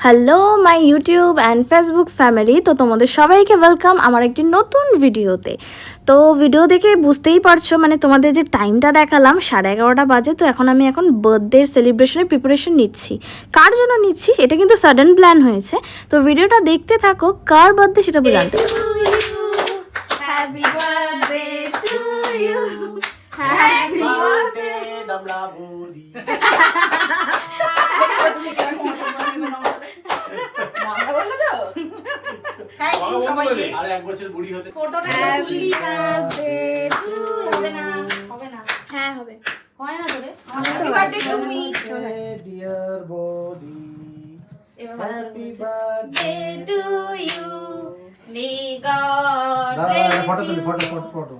Hello my YouTube and Facebook family তো তোমাদের সবাইকে ওয়েলকাম আমার একটি নতুন ভিডিওতে তো ভিডিও দেখে বুঝতেই পারছ মানে তোমাদের যে টাইমটা দেখালাম সাড়ে এগারোটা বাজে তো এখন আমি এখন বার্থডে সেলিব্রেশনের প্রিপারেশন নিচ্ছি। কার জন্য নিচ্ছি? এটা কিন্তু সাডেন প্ল্যান হয়েছে। তো ভিডিওটা দেখতে থাকো কার বার্থডে সেটা জানতে পারো। আর এক বছর বুড়ি হতে হবে না হবে না হ্যাঁ হবে হয় না তোরে. Dear happy. Birthday to you. May God দাদা ফটো ফটো. ফটো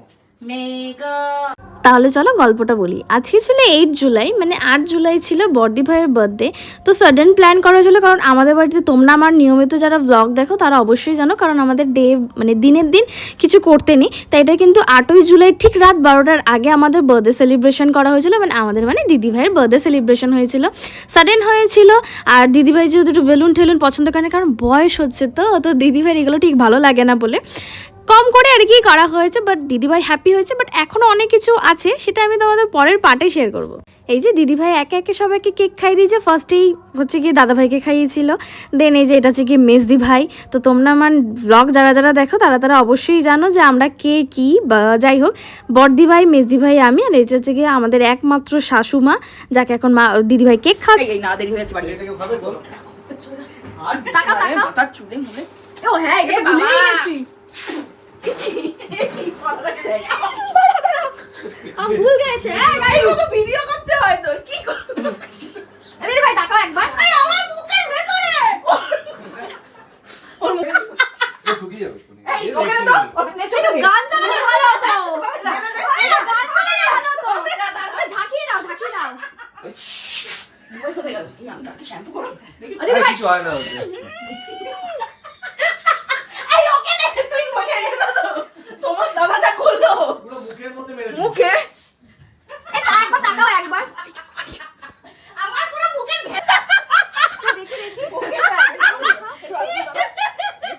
তাহলে চলো গল্পটা বলি। আজকে ছিল এইট জুলাই মানে আট জুলাই ছিল বর্দি ভাইয়ের বার্থডে তো সাডেন প্ল্যান করা হয়েছিল কারণ আমাদের বাড়িতে তোমরা আমার নিয়মিত যারা ব্লগ দেখো তারা অবশ্যই জানো কারণ আমাদের ডে মানে দিনের দিন কিছু করতে নেই। তাই এটা কিন্তু আটই জুলাই ঠিক রাত বারোটার আগে আমাদের বার্থডে সেলিব্রেশন করা হয়েছিল মানে আমাদের মানে দিদি ভাইয়ের বার্থডে সেলিব্রেশন হয়েছিল। সাডেন হয়েছিল, আর দিদি ভাই যেহেতু একটু বেলুন ঠেলুন পছন্দ করে কারণ বয়স হচ্ছে তো তো দিদি ভাইয়ের এগুলো ঠিক ভালো লাগে না বলে। কম করে আর কি করা হয়েছে বাট দিদিভাই হ্যাপি হয়েছে বাট এখনও অনেক কিছু আছে সেটা আমি তোমাদের পরের পার্টে শেয়ার করব। এই যে দিদিভাই একে একে সবাইকে কেক খাইয়ে দিয়েছে ফার্স্টেই হচ্ছে গিয়ে দাদাভাইকে খাইয়েছিল দেন এই যে এটা হচ্ছে গিয়ে মেজদি ভাই তো তোমরা আমার ব্লগ যারা যারা দেখো তারা তারা অবশ্যই জানো যে আমরা কে কি বা যাই হোক বর্দি ভাই মেজদি ভাই আমি আর এটা হচ্ছে গিয়ে আমাদের একমাত্র শাশুমা যাকে এখন মা দিদিভাই কেক খাচ্ছে এই না দেরি হয়ে যাচ্ছে বাড়ি এটা কেউ খাবে তো। আর টাকা টাকা মাথার চুলে মুলে। ও হ্যাঁ এটা। ভুলেই গেছি। আমি ভুল গেছে এইগুলো তো ভিডিও করতে হয় তো কি করব আরে ভাই তাকাও একবার এই এই ওতে। এই ওকে নে তুই মুখে নে তো তোমার দাদা যা করল পুরো মুখের মধ্যে মেরে দিল। মুখে এ তা একবার তাকাও একবার আমার পুরো মুখের ভেতরে দেখি দেখি মুখে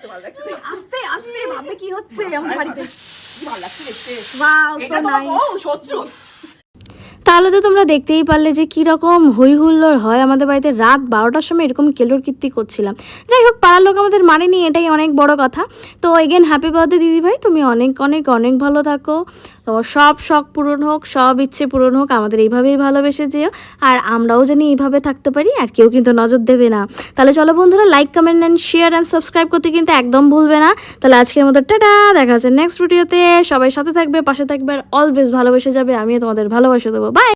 ভালো লাগছে দেখতে। আস্তে আস্তে ভাবে কি হচ্ছে আমাদের বাড়িতে ভালো লাগছে দেখতে ওয়াও সো নাইস বউ শত্রু তাহলে তো তোমরা দেখতেই পারলে যে কীরকম হই হুল্লোড় হয়। আমাদের বাড়িতে রাত বারোটার সময় এরকম কেলোর কীর্তি করছিলাম। যাই হোক পাড়ার লোক আমাদের মানেনি এটাই অনেক বড় কথা। তো এগেন হ্যাপি বার্থডে দিদিভাই। তুমি অনেক অনেক অনেক ভালো থাকো। তোমার সব শখ পূরণ হোক, সব ইচ্ছে পূরণ হোক, আমাদের এইভাবেই ভালোবেসে যেও। আর আমরাও জানি এইভাবে থাকতে পারি, আর কেউ কিন্তু নজর দেবে না। তাহলে চলো বন্ধুরা like comment and share and subscribe করতে কিন্তু একদম ভুলবে না। তাহলে আজকের মতো টাটা, দেখা যাচ্ছে নেক্সট ভিডিওতে সবাই সাথে থাকবে, পাশে থাকবে, আর অলওয়েজ ভালোবেসে যাবে। আমিও তোমাদের ভালোবাসে দেবো। বাই